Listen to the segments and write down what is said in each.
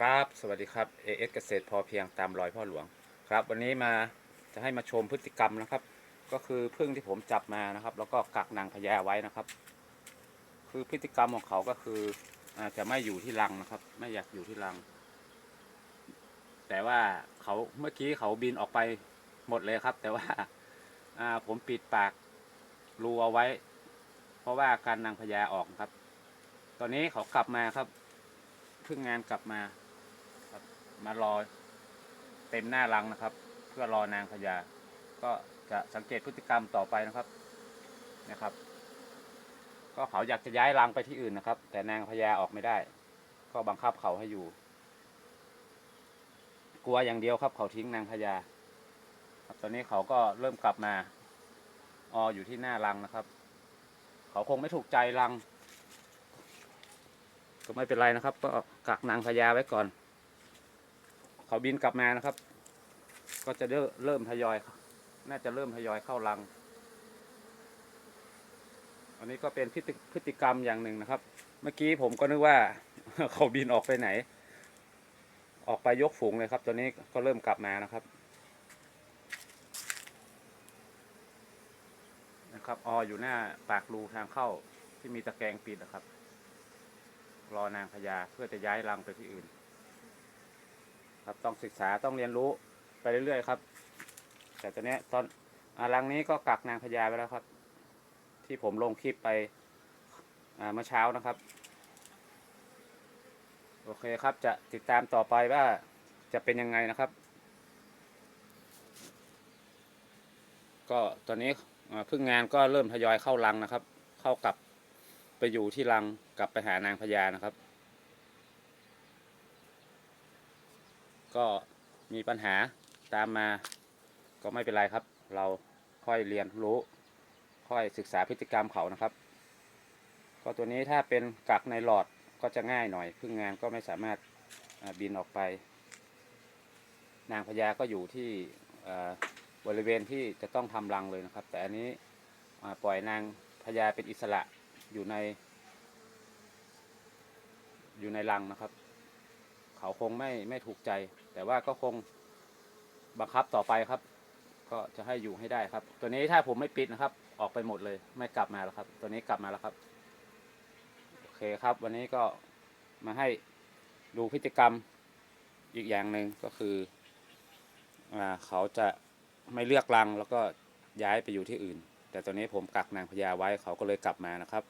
ครับ สวัสดีครับ AS เกษตรพอเพียงตามรอยพ่อหลวงครับ วันนี้มาจะให้มาชมพฤติกรรมนะครับ ก็คือพึ่งที่ผมจับมานะครับ แล้วก็กักนางพญาไว้นะครับ คือพฤติกรรมของเขาก็คืออาจะไม่อยู่ที่รังนะครับ ไม่อยากอยู่ที่รัง แต่ว่าเขาเมื่อกี้เขาบินออกไปหมดเลยครับ แต่ว่าอ่าผมปิดปากรูเอาไว้ เพราะว่าการนางพญาออกครับ ตอนนี้เขากลับมาครับเพิ่งงานกลับมา มารอเต็มหน้ารังนะครับ เพื่อรอนางพญาก็จะสังเกตพฤติกรรมต่อไปนะครับนะครับ ก็เขาอยากจะย้ายรังไปที่อื่นนะครับ แต่นางพญาออกไม่ได้ ก็บังคับเขาให้อยู่ กลัวอย่างเดียวครับ เขาทิ้งนางพญาครับตอนนี้เขาก็เริ่มกลับมาอออยู่ที่หน้ารังนะครับ เขาคงไม่ถูกใจรัง ก็ไม่เป็นไรนะครับ ก็กักนางพญาไว้ก่อน เขาบินกลับมานะครับ ก็จะเริ่มทยอย น่าจะเริ่มทยอยเข้ารัง อันนี้ก็เป็นพฤติพฤติกรรมอย่างหนึ่งนะครับ เมื่อกี้ผมก็นึกว่าเขาบินออกไปไหน ออกไปยกฝูงเลยครับ ตอนนี้ก็เริ่มกลับมานะครับ นะครับออยู่หน้าปากรูทางเข้าที่มีตะแกรงปิดนะครับ รอนางพญาเพื่อจะย้ายรังไปที่อื่น ครับต้องศึกษาต้องเรียนรู้ไปเรื่อยๆครับ แต่ตอนนี้ตอนอารังนี้ก็กักนางพญาไปแล้วครับ ที่ผมลงคลิปไปเมื่อเช้านะครับ โอเคครับจะติดตามต่อไปว่าจะเป็นยังไงนะครับ ก็ตอนนี้พิ่งงานก็เริ่มทยอยเข้ารังนะครับ เข้ากลับไปอยู่ที่รังกลับไปหานางพญานะครับ ก็มีปัญหาตามมาก็ไม่เป็นไรครับ เราค่อยเรียนรู้ ค่อยศึกษาพฤติกรรมเขานะครับ ก็ตัวนี้ถ้าเป็นกักในหลอดก็จะง่ายหน่อยพึ่งงานก็ไม่สามารถบินออกไป นางพญาก็อยู่ที่บริเวณที่จะต้องทำรังเลยนะครับ แต่อันนี้ปล่อยนางพญาเป็นอิสระอยู่ใน อยู่ในรังนะครับ เขาคงไม่ไม่ถูกใจ แต่ว่าก็คงบังคับต่อไปครับ ก็จะให้อยู่ให้ได้ครับ ตัวนี้ถ้าผมไม่ปิดนะครับ ออกไปหมดเลย ไม่กลับมาแล้วครับ ตัวนี้กลับมาแล้วครับโอเคครับ วันนี้ก็มาให้ดูพฤติกรรมอีกอย่างหนึ่งก็คืออาเขาจะไม่เลือกรังแล้วก็ย้ายไปอยู่ที่อื่น แต่ตอนนี้ผมกักนางพญาไว้เขาก็เลยกลับมานะครับ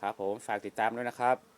ครับผมฝากติดตามด้วยนะครับ